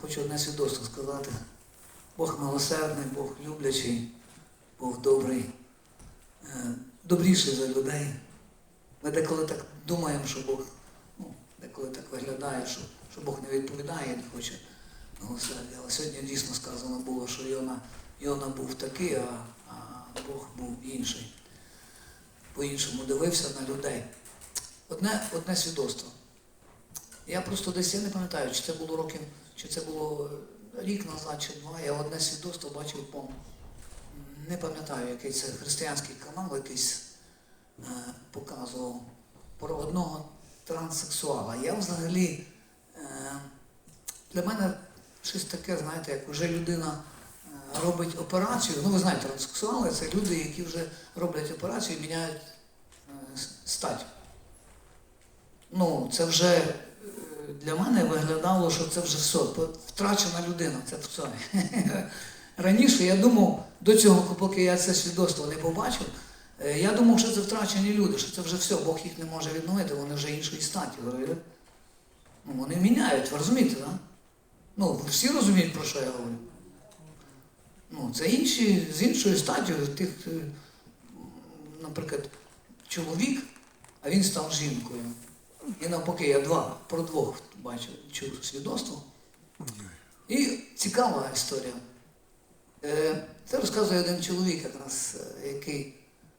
хочу одне свідоцтво сказати. Бог милосердний, Бог люблячий, Бог добрий, е, добріший за людей. Ми деколи так думаємо, що Бог, ну, деколи так виглядає, що, що Бог не відповідає, не хоче милосердя. Але сьогодні дійсно сказано було, що Йона, Йона був такий, а, а Бог був інший. По-іншому дивився на людей. Одне, одне свідоцтво. Я просто десь я не пам'ятаю, чи це було років, чи це було е, рік назад, чи два. Я одне свідоцтво бачив по не пам'ятаю, який це християнський канал якийсь е, показував про одного транссексуала. Я взагалі е, для мене щось таке, знаєте, як вже людина е, робить операцію. Ну, ви знаєте, транссексуали це люди, які вже роблять операцію і міняють е, стать. Ну, це вже для мене виглядало, що це вже все, втрачена людина, це все. Раніше я думав, до цього, поки я це свідоцтво не побачив, е, я думав, що це втрачені люди, що це вже все, Бог їх не може відновити, вони вже іншої статі. Ну, вони міняють, ви розумієте, так? Ну, всі розуміють, про що я говорю. Ну, це інші, з іншою статтю, тих, е, наприклад, чоловік, а він став жінкою. І навпаки, я два про двох бачив, чув свідоцтво. І цікава історія. Е, Це розказує один чоловік, якраз, е, який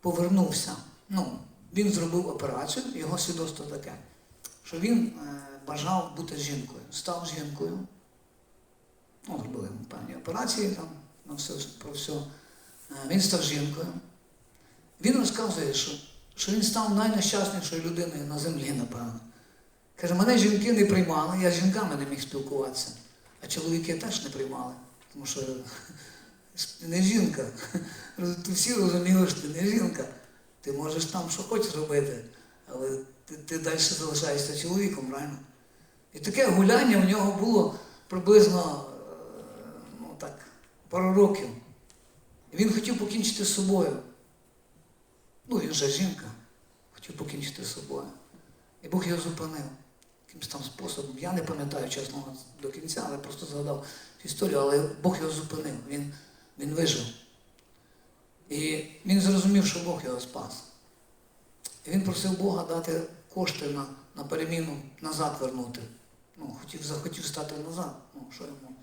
повернувся. Ну, він зробив операцію, його свідоцтво таке, що він е, бажав бути жінкою, став жінкою. Ну, зробили певні операції там, на все, про все. Він став жінкою. Він розказує, що, що він став найнещаснішою людиною на землі, напевно. Каже, мене жінки не приймали, я з жінками не міг спілкуватися, а чоловіки теж не приймали, тому що ти не жінка. Роз- Всі розуміли, що ти не жінка. Ти можеш там що хочеш робити, але ти, ти далі залишаєшся чоловіком, правильно? І таке гуляння в нього було приблизно е, ну, так, пару років. І він хотів покінчити з собою. Ну, він же жінка, хотів покінчити з собою. І Бог його зупинив якимось там способом. Я не пам'ятаю чесно до кінця, але просто згадав історію, але Бог його зупинив, він, він вижив. І він зрозумів, що Бог його спас. І він просив Бога дати кошти на, на переміну назад вернути. Ну, хотів, захотів стати назад. Ну, що йому?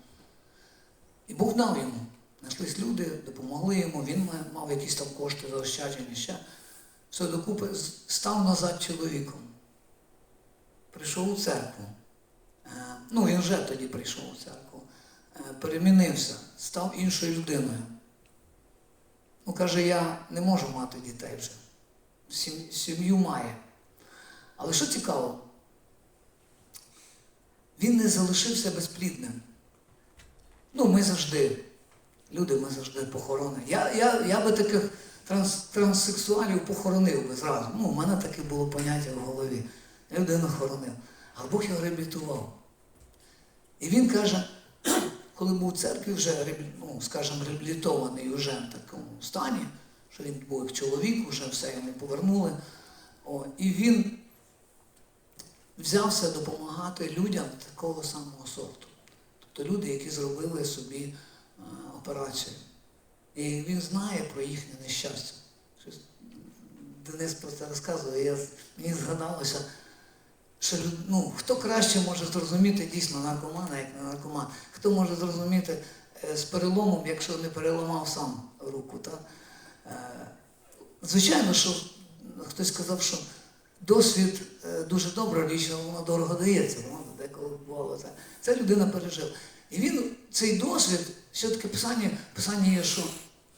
І Бог дав йому. Знайшлись люди, допомогли йому, він мав- якісь там кошти заощаджені ще. Все докупи став назад чоловіком. Прийшов у церкву. Е, Ну, він вже тоді прийшов у церкву. Е, Перемінився, став іншою людиною. Ну, каже, я не можу мати дітей вже. Сім'ю має. Але що цікаво, він не залишився безплідним. Ну, ми завжди, люди, ми завжди похорони. Я, я, я би таких транс, транссексуалів похоронив би зразу. Ну, у мене таке було поняття в голові. Я Людину хоронив. А Бог його реабілітував. І він каже, коли був у церкві вже, ну, скажімо, реабілітований вже в такому стані, що він був як чоловік, вже все йому повернули. О, і він взявся допомагати людям такого самого сорту. Тобто люди, які зробили собі е, операцію. І він знає про їхнє нещастя. Денис про це розказує, я, мені згадалося, що ну, хто краще може зрозуміти дійсно наркомана, як не наркоман, хто може зрозуміти е, з переломом, якщо не переламав сам руку. Та? Е, Звичайно, що хтось сказав, що досвід е, дуже добра річ, але вона дорого дається. правда? Деколи бувало. Це людина пережила. І він цей досвід, все-таки писання, писання є, що,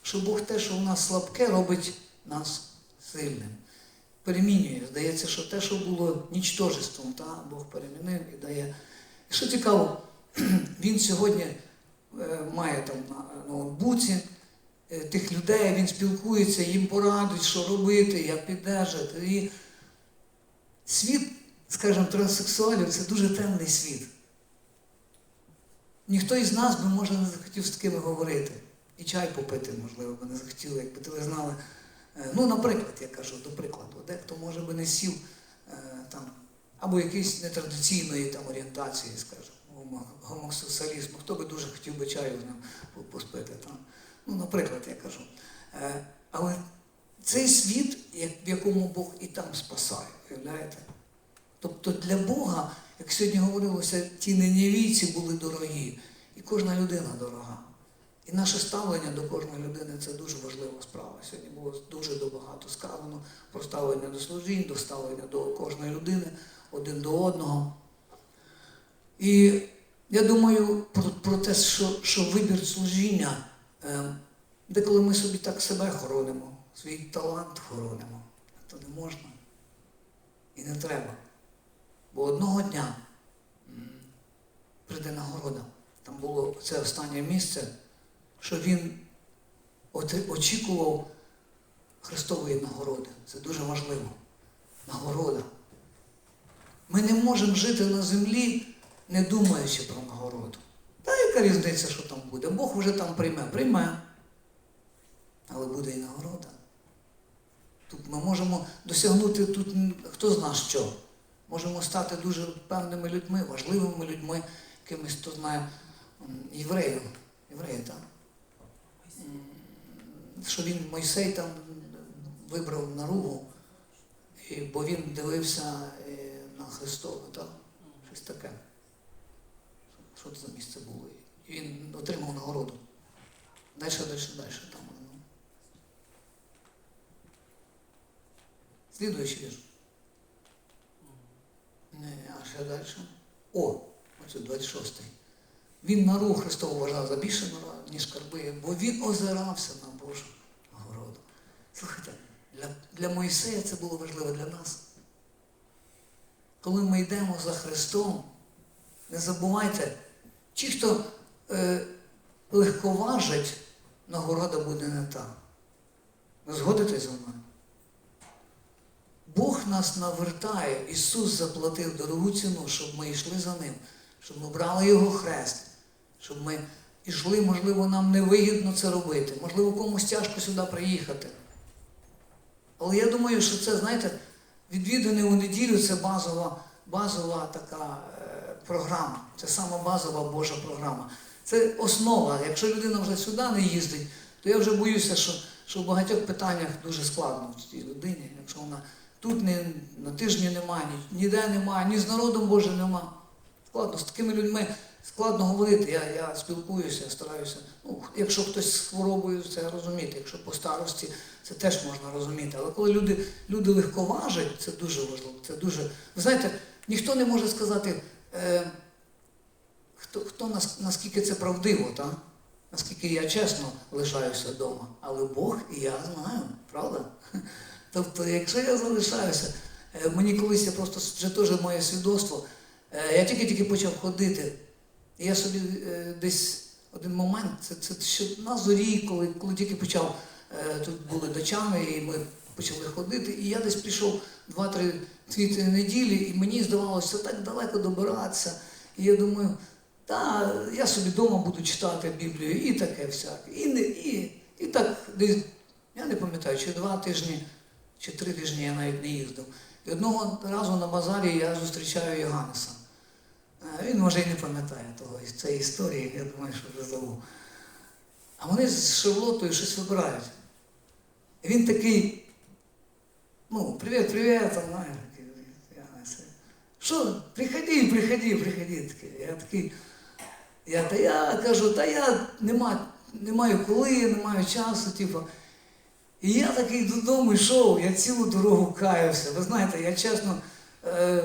що Бог те, що в нас слабке, робить нас сильним. Перемінює. Здається, що те, що було нічтожеством, та Бог перемінив і дає. І що цікаво, він сьогодні е, має там на ноутбуці е, тих людей, він спілкується, їм порадить, що робити, як піддержати. І світ, скажімо, транссексуалів це дуже темний світ. Ніхто із нас би, може, не захотів з такими говорити. І чай попити, можливо, би не захотіли, якби то ви знали. Е, Ну, наприклад, я кажу, до прикладу, дехто може би не сів е, там, або якоїсь нетрадиційної там орієнтації, скажімо, гомосексуалізму, хто би дуже хотів би чаю з ним поспити. Там. Ну, наприклад, я кажу. Е, але цей світ, в якому Бог і там спасає, уявляєте? Тобто для Бога, як сьогодні говорилося, ті ненівійці були дорогі, і кожна людина дорога. І наше ставлення до кожної людини це дуже важлива справа. Сьогодні було дуже багато сказано про ставлення до служінь, до ставлення до кожної людини, один до одного. І я думаю про, про те, що, що вибір служіння, е, деколи ми собі так себе хоронимо, свій талант хоронимо, то не можна і не треба. Бо одного дня прийде нагорода. Там було це останнє місце, що він очікував Христової нагороди. Це дуже важливо. Нагорода. Ми не можемо жити на землі, не думаючи про нагороду. Та яка різниця, що там буде? Бог вже там прийме, прийме. Але буде і нагорода. Тут ми можемо досягнути тут хто зна що. Можемо стати дуже певними людьми, важливими людьми, якимись, хто знає, євреїв. Євреї, так? Що він Мойсей там вибрав наругу, і, бо він дивився е, на Христову, так? Щось таке. Що це за місце було? І він отримав нагороду. Далі, далі, далі там. Ну. Слідуючий. А ще далі. О, оце 26-й. Він нару Христову вважав за більше нора, ніж карби, бо він озирався на Божу нагороду. Слухайте, для, для Моїсея це було важливо для нас. Коли ми йдемо за Христом, не забувайте, ті, хто е, легковажить, нагорода буде не та. Ви згодитесь зі мною? Бог нас навертає, Ісус заплатив дорогу ціну, щоб ми йшли за Ним, щоб ми брали Його хрест, щоб ми йшли, можливо, нам невигідно це робити, можливо, комусь тяжко сюди приїхати. Але я думаю, що це, знаєте, відвідини у неділю це базова, базова така е, програма. Це сама базова Божа програма. Це основа. Якщо людина вже сюди не їздить, то я вже боюся, що, що в багатьох питаннях дуже складно в цій людині, якщо вона тут не, на тижні немає, ні, ніде немає, ні з народом Божим немає. Складно, з такими людьми складно говорити. Я, я спілкуюся, стараюся. Ну, якщо хтось з хворобою, це розуміти. Якщо по старості, це теж можна розуміти. Але коли люди, люди легковажать, це дуже важливо. Це дуже. Ви знаєте, ніхто не може сказати, е, хто, хто нас, наскільки це правдиво, так? наскільки я чесно лишаюся вдома. Але Бог і я знаю, правда? Тобто, якщо я залишаюся, е, мені колись я просто вже теж моє свідоцтво, е, я тільки-тільки почав ходити. І я собі е, десь один момент, це, це ще на зорі, коли, коли тільки почав, тут були дачани, і ми почали ходити, і я десь пішов 2-3 дві неділі, і мені здавалося так далеко добиратися. І я думаю, та я собі вдома буду читати Біблію і таке всяке. І, не, і, і так десь, я не пам'ятаю, чи два тижні, чи три тижні я навіть не їздив. І одного разу на базарі я зустрічаю Йоганнеса. Він може і не пам'ятає того цієї історії, я думаю, що вже забув. А вони з Шарлотою щось вибирають. І він такий, ну, привіт, привіт, знаєш. Що, приходи, приходи, приходи. Я такий, я, та я кажу, та я нема, не маю коли, не маю часу, типу. І я такий додому йшов, я цілу дорогу каявся. Ви знаєте, я чесно е,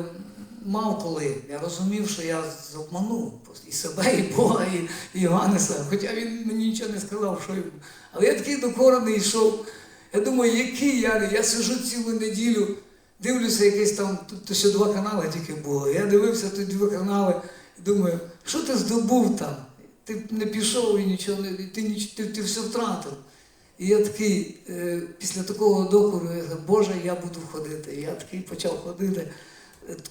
мав коли. Я розумів, що я обманув і себе, і Бога, і, і Іванеса. Хоча він мені нічого не сказав, що йому. Але я такий докорений йшов. Я думаю, який я? Я сижу цілу неділю, дивлюся якесь там, тут ще два канали тільки було. Я дивився тут два канали і думаю, що ти здобув там? Ти не пішов і нічого не ти, ніч- ти, ти все втратив. І я такий, е, після такого докору, я кажу, Боже, я буду ходити. Я такий почав ходити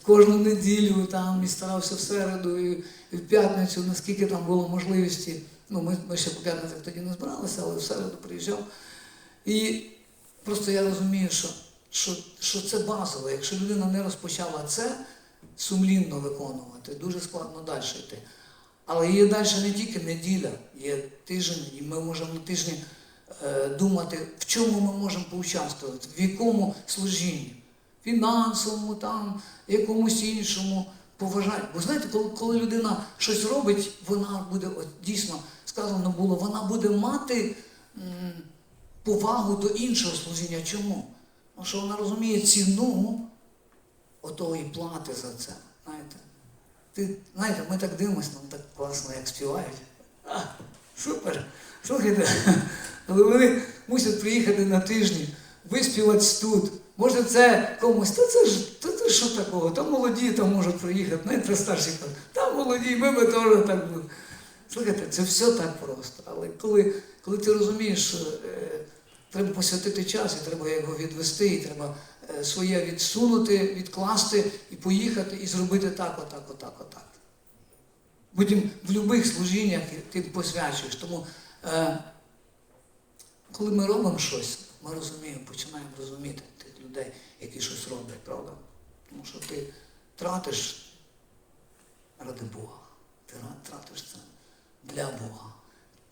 кожну неділю там і старався в середу, і, в п'ятницю, наскільки там було можливості. Ну, ми, ми ще по п'ятницях тоді не збиралися, але в середу приїжджав. І просто я розумію, що, що, що це базово. Якщо людина не розпочала це сумлінно виконувати, дуже складно далі йти. Але є далі не тільки неділя, є тиждень, і ми можемо е, думати, в чому ми можемо поучаствувати, в якому служінні, фінансовому, там, якомусь іншому поважанні. Бо знаєте, коли, коли людина щось робить, вона буде, от дійсно сказано було, вона буде мати м, повагу до іншого служіння. Чому? Тому що вона розуміє ціну отої плати за це. Знаєте? Ти, знаєте, ми так дивимося, нам так класно, як співають. А, супер! Слухайте, але вони мусять приїхати на тижні, виспівати тут. Може це комусь, та це ж та це що такого? Там молоді там можуть приїхати, знаєте, старші кажуть, там молоді, ми би теж так будемо. Слухайте, це все так просто. Але коли, коли ти розумієш, що е, треба посвятити час, і треба його відвести, і треба е, своє відсунути, відкласти і поїхати, і зробити так, отак, отак, отак. Потім в будь-яких служіннях ти посвячуєш. Тому, е, коли ми робимо щось, ми розуміємо, починаємо розуміти тих людей, які щось роблять, правда? Тому що ти тратиш ради Бога. Ти тратиш це для Бога.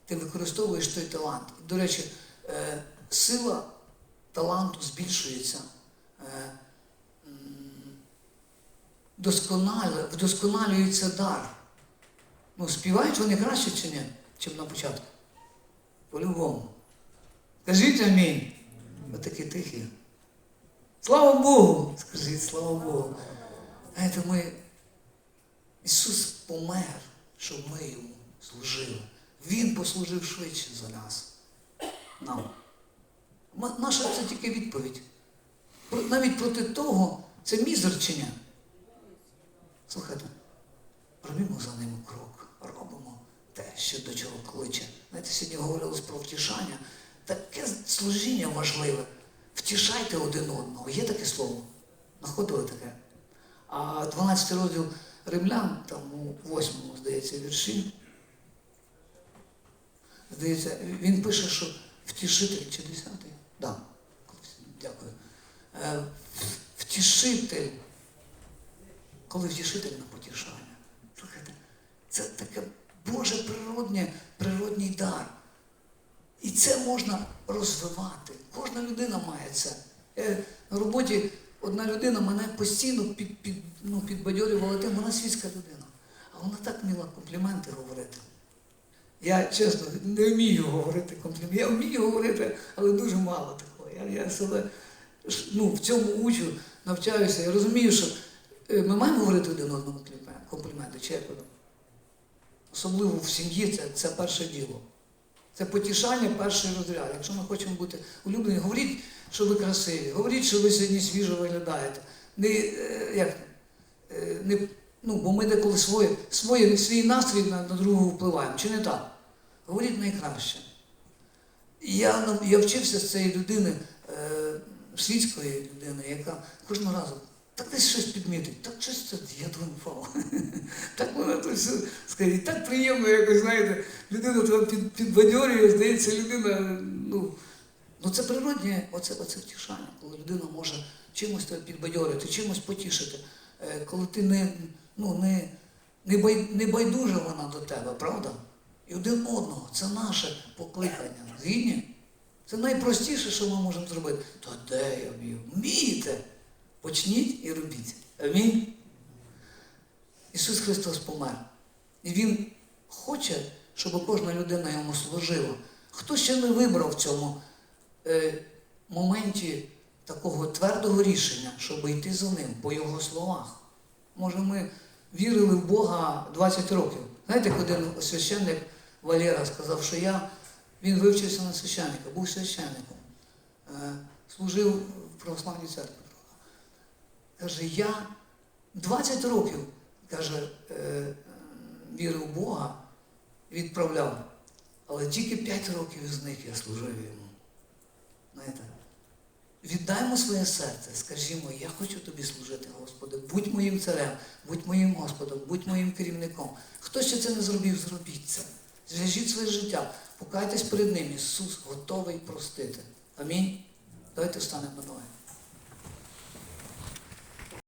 Ти використовуєш той талант. До речі, е, сила таланту збільшується. Е, вдосконалюється дар. Ну, співають вони краще чи ні, чим на початку? По-любому. Кажіть амінь. Ви такі тихі. Слава Богу! Скажіть, слава Богу. Знаєте, ми... Ісус помер, щоб ми йому служили. Він послужив швидше за нас. Нам. Наша це тільки відповідь. Навіть проти того, це мізер чи ні? Слухайте, робімо за ним крок, робимо те, що до чого кличе. Знаєте, сьогодні говорилось про втішання. Таке служіння важливе. Втішайте один одного. Є таке слово? Находили таке? А 12 розділ римлян, там у 8, здається, вірші, здається, він пише, що втішитель чи 10? Да. Дякую. Е, Втішитель коли втішитель на потішання. Слухайте, це таке Боже природнє, природній дар. І це можна розвивати. Кожна людина має це. Е, на роботі одна людина мене постійно під, під, ну, підбадьорювала тим, вона світська людина. А вона так вміла компліменти говорити. Я чесно не вмію говорити компліменти. Я вмію говорити, але дуже мало такого. Я, я себе ну, в цьому учу, навчаюся. Я розумію, що е, ми маємо говорити один одному компліменти, чи як? Особливо в сім'ї це, це перше діло. Це потішання перший розряд. Якщо ми хочемо бути улюблені, говоріть, що ви красиві, говоріть, що ви сьогодні свіжо виглядаєте. Не, е, як, е, не, ну, бо ми деколи своє, своє, свій настрій на, на другого впливаємо. Чи не так? Говоріть найкраще. Я, я вчився з цієї людини, е, світської людини, яка кожного разу так десь щось підмітить, так щось це я думаю. Так вона тут все скажіть, так приємно якось, знаєте, людина тебе під, підбадьорює, здається, людина, ну, ну це природнє, оце, оце втішання, коли людина може чимось тебе підбадьорити, чимось потішити, Е, коли ти не, ну, не, не, бай, не байдужа вона до тебе, правда? І один одного, це наше покликання. Згідні? Це найпростіше, що ми можемо зробити. То де я вмію? Вмієте? Почніть і робіть. Амінь. Ісус Христос помер. І Він хоче, щоб кожна людина йому служила. Хто ще не вибрав в цьому е, моменті такого твердого рішення, щоб йти за ним по Його словах? Може, ми вірили в Бога 20 років. Знаєте, один священник Валера сказав, що я, він вивчився на священника, був священником, е, служив в православній церкві. Каже, я 20 років, каже, е, вірив в Бога, відправляв. Але тільки 5 років із них я служив йому. Знаєте, віддаймо своє серце, скажімо, я хочу тобі служити, Господи, будь моїм царем, будь моїм Господом, будь моїм керівником. Хто ще це не зробив, зробіть це. Зв'яжіть своє життя, покайтесь перед ним. Ісус готовий простити. Амінь. Давайте встанемо ноги.